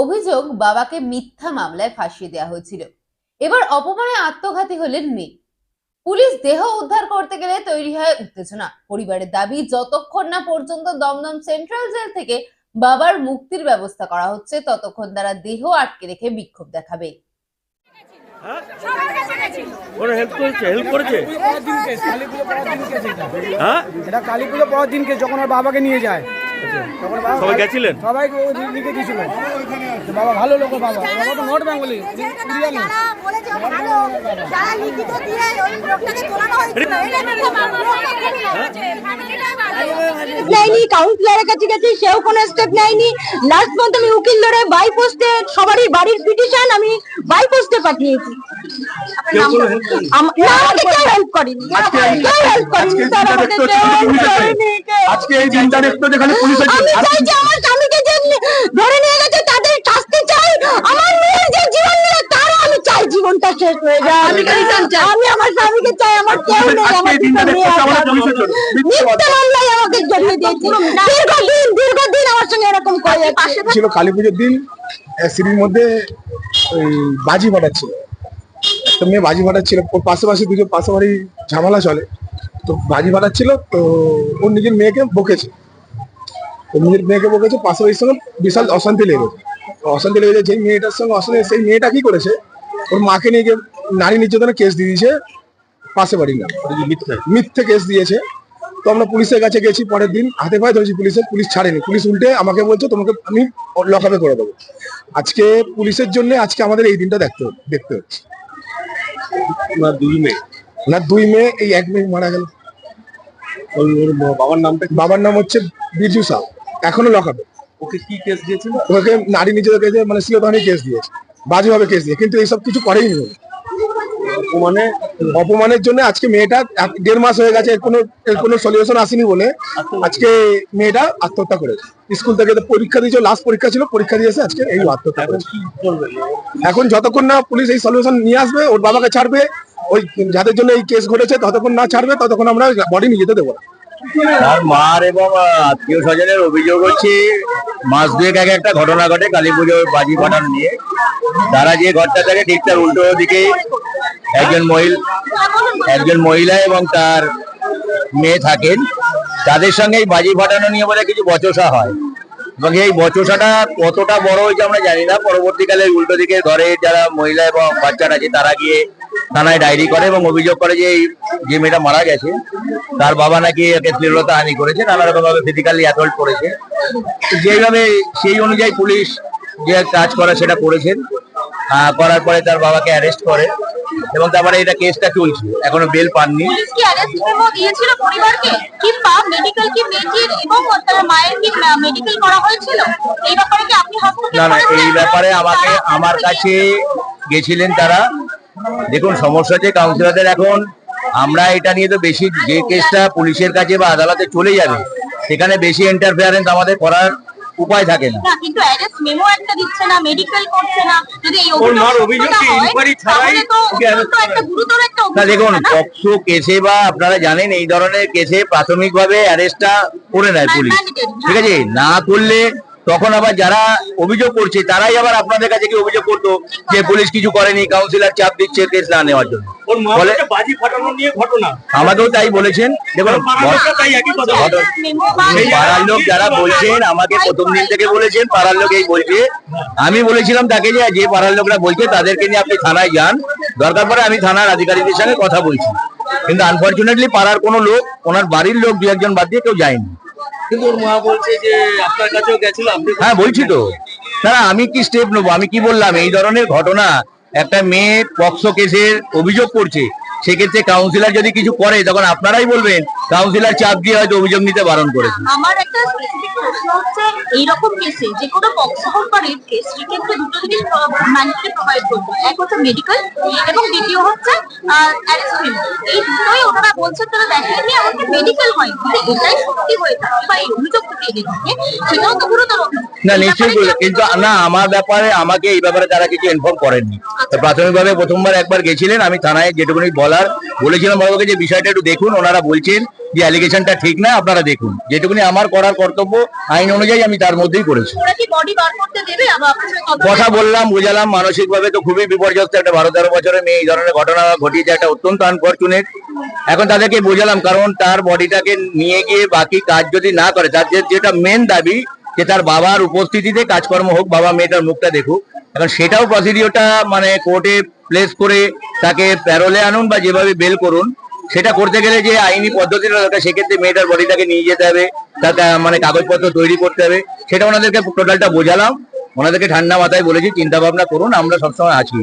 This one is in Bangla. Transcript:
অভিযোগ বাবাকে মিথ্যা মামলায় ফাঁসিয়ে দেওয়া হয়েছিল। এবার অপমানে আত্মঘাতী হলেন মেয়ে। পুলিশ দেহ উদ্ধার করতে গেলে তৈরি হয় উত্তেজনা। পরিবারের দাবি যতক্ষণ না পর্যন্ত দমদম সেন্ট্রাল জেল থেকে বাবার মুক্তির ব্যবস্থা করা হচ্ছে ততক্ষণ তারা দেহ আটকে রেখে বিক্ষোভ দেখাবে। ওরা হেল্প করেছে হেল্প করেছে? হ্যাঁ এটা পরের যখন ওর বাবাকে নিয়ে যায়। সবাই গেছিলেন? সবাই লিখে দিয়েছিল তো বাবা ভালো লোক বাবা। বাবা তো নর্থ বেঙ্গলি। নেয়নি কাউন্সিলরের কাছে গেছি সেও কোনো স্টেপ নেয়নি। লাস্ট আমি উকিল ধরে বাই পোস্টে সবারই বাড়ির পিটিশন আমি বাই পোস্টে পাঠিয়েছি। আজকে এই দিনটা দেখতে যেখানে পুলিশ আছে ধরে নিয়ে গেছে তাদের শাস্তি চাই আমার মেয়ের যে জীবন নিয়ে তারও আমি চাই জীবনটা শেষ হয়ে যায় আমি আমার স্বামীকে চাই আমার কেউ নেই আমার এই দিনটা দুটো দেখতে মেয়ে আমরা আছে। পুলিশের জন্য মিথ্যে মিথ্যে মামলায় আমাকে জড়িয়ে দিয়েছে। দীর্ঘদিন দীর্ঘদিন আমার সঙ্গে এরকম করে ছিল কালী পুজোর দিন সিঁড়ির মধ্যে ওই বাজি ফাটাচ্ছিল একটা মেয়ে বাজি ফাটাচ্ছিল পাশাপাশি দুজন পাশাপাশি ঝামেলা চলে। তো বাজি ফাটাচ্ছিল তো ওর নিজের মেয়েকে বকেছে। ওর নিজের মেয়েকে বকেছে পাশাপাশির সঙ্গে বিশাল অশান্তি লেগেছে। অশান্তি লেগেছে যেই মেয়েটার সঙ্গে অশান্তি সেই মেয়েটা কি করেছে? ওর মাকে নিয়ে গিয়ে নারী নির্যাতনের কেস দিয়ে দিয়েছে। পাশে বাড়ি না মিথ্যে। কেস দিয়েছে। তো আমরা পুলিশের কাছে গেছি পরের দিন। হাতে পায়ে ধরেছি পুলিশের পুলিশ ছাড়েনি। পুলিশ উল্টে আমাকে বলছে তোমাকে আমি লকআপে করে দেবো। আজকে পুলিশের জন্য আজকে আমাদের এই দিনটা দেখতে দেখতে হচ্ছে। না দুই মেয়ে না দুই মেয়ে এই এক মেয়ে মারা গেল। বাবার নামটা বাবার নাম হচ্ছে বিরজু সাহ। এখনও লকআপে ওকে কি কেস দিয়েছিল? ওকে নারী নিজেদের কেসে মানে শ্লীলতাহানি কেস দিয়েছে। বাজেভাবে কেস দিয়ে কিন্তু এইসব কিছু করেই নি ও। মানে অপমানের জন্য আজকে মেয়েটা দেড় মাস হয়ে গেছে কোনো এর কোনো সলিউশন আসেনি বলে আজকে মেয়েটা আত্মহত্যা করেছে স্কুল থেকে তো পরীক্ষা দিয়েছে লাস্ট পরীক্ষা ছিল পরীক্ষা দিয়েছে আজকে এই আত্মহত্যা এখন করেছে এখন যতক্ষণ না পুলিশ এই সলিউশন নিয়ে আসবে ওর বাবাকে ছাড়বে ওই যাদের জন্য এই কেস ঘটেছে ততক্ষণ না ছাড়বে ততক্ষণ আমরা বডি নিয়ে যেতে দেবো না। তার মার এবং আত্মীয় স্বজনের অভিযোগ হচ্ছে, মাস দুয়েক আগে একটা ঘটনা ঘটে কালী পুজোর বাজি ফাটানো নিয়ে। তারা যে ঘরটা থাকে ঠিক তার উল্টো দিকে একজন মহিলা একজন মহিলা এবং তার মেয়ে থাকেন। তাদের সঙ্গে এই বাজি ফাটানো নিয়ে বলে কিছু বচসা হয়। এবং এই বচসাটা কতটা বড় হয়েছে আমরা জানি না। পরবর্তীকালে উল্টো দিকে ঘরে যারা মহিলা এবং বাচ্চারা আছে, তারা গিয়ে থানায় ডায়েরি করে এবং অভিযোগ করে যে এই যে মেয়েটা মারা গেছে তার বাবা নাকি একে শ্লীলতা হানি করেছে নানা রকম ভাবে ফিজিক্যালি অ্যাসল্ট করেছে। যেইভাবে সেই অনুযায়ী পুলিশ যে কাজ করে সেটা করেছেন করার পরে তার বাবাকে অ্যারেস্ট করে এবং তারপরে এটা কেসটা চলছে এখনও বেল পাননি। না না এই ব্যাপারে আমাকে আমার কাছে গেছিলেন তারা। দেখুন সমস্যা হচ্ছে কাউন্সিলরদের এখন আমরা এটা নিয়ে তো বেশি যে কেসটা পুলিশের কাছে বা আদালতে চলে যাবে সেখানে বেশি ইন্টারফেয়ারেন্স আমাদের করার উপায় থাকে না। না কিন্তু অ্যারেস্ট মেমো একটা দিচ্ছে না মেডিকেল করছে না যদি এই অভিযোগ সত্যতা ছাড়াই একটা গুরুতর একটা না দেখুন? পক্সো কেসে বা আপনারা জানেন এই ধরনের কেসে প্রাথমিকভাবে অ্যারেস্টটা করে নেয় পুলিশ। ঠিক আছে? না করলে তখন আবার যারা অভিযোগ করছে তারাই আবার আপনাদের কাছে কি অভিযোগ করতো যে পুলিশ কিছু করেনি কাউন্সিলর চাপ দিচ্ছে কেস না নেওয়ার জন্য। আমাকেও তাই বলেছেন। দেখুন পাড়ার লোক যারা বলছেন আমাকে প্রথম দিন থেকে বলেছেন পাড়ার লোক এই বলছে। আমি বলেছিলাম তাকে যে যে পাড়ার লোকরা বলছে তাদেরকে নিয়ে আপনি থানায় যান। দরকার পড়ে আমি থানার আধিকারিকদের সঙ্গে কথা বলছি। কিন্তু আনফর্চুনেটলি পাড়ার কোনো লোক ওনার বাড়ির লোক দু একজন বাদ দিয়ে কেউ যায়নি। কিন্তু ওর মা বলছে যে আপনার কাছেও গেছিল আপনি হ্যাঁ বলছি তো। না না, আমি কি স্টেপ নেব? আমি কি বললাম? এই ধরনের ঘটনা একটা মেয়ে পক্সো কেসের অভিযোগ করছে। সেক্ষেত্রে কাউন্সিলর যদি কিছু করে তখন আপনারাই বলবেন কাউন্সিলর চাপ দিয়ে হয়তো অভিযোগ নিতে বারণ করেছে। আমার একটা স্পেসিফিক প্রশ্ন হচ্ছে এইরকম কেসে যে কোনো পক্স বা রেপ কেস সেক্ষেত্রে দুটো জিনিস ম্যান্ডেটরি প্রোভাইড করব। এক হচ্ছে মেডিকেল এবং দ্বিতীয় হচ্ছে অ্যারেস্ট এই দুটোই ওনারা বলছেন তারা দেখেননি এমনকি মেডিকেল হয়নি। এটাই সত্যি হয়ে থাকে বা এই অভিযোগ থেকে এগিয়ে থাকে সেটাও তো গুরুতর না নিশ্চয়ই ব্যাপারে কিন্তু না আমার ব্যাপারে আমাকে এই ব্যাপারে তারা কিছু ইনফর্ম করেননি। তো প্রাথমিকভাবে প্রথমবার একবার গেছিলেন আমি থানায় যেটুকুনি বলা বলার বলেছিলাম বাবাকে যে বিষয়টা একটু দেখুন ওনারা বলছেন যে অ্যালিগেশনটা ঠিক না আপনারা দেখুন। যেটুকুনি আমার করার কর্তব্য আইন অনুযায়ী আমি তার মধ্যেই করেছি। কথা বললাম বুঝালাম মানসিক ভাবে তো খুবই বিপর্যস্ত একটা বারো তেরো বছরের মেয়ে এই ধরনের ঘটনা ঘটিয়েছে একটা অত্যন্ত আনফর্চুনেট এখন তাদেরকে বোঝালাম কারণ তার বডিটাকে নিয়ে গিয়ে বাকি কাজ যদি না করে তার যেটা মেন দাবি যে তার বাবার উপস্থিতিতে কাজকর্ম হোক বাবা মেয়েটার মুখটা দেখুক এখন সেটাও প্রসিডিওরটা মানে কোর্টে প্লেস করে তাকে প্যারোলে আনুন বা যেভাবে বেল করুন, সেটা করতে গেলে যে আইনি পদ্ধতিটা দরকার, সেক্ষেত্রে মেয়েটার বডিটাকে নিয়ে যেতে হবে তাকে মানে কাগজপত্র তৈরি করতে হবে, সেটা ওনাদেরকে টোটালটা বোঝালাম, ওনাদেরকে ঠান্ডা মাথায় বলেছি, চিন্তা ভাবনা করুন, আমরা সবসময় আছি।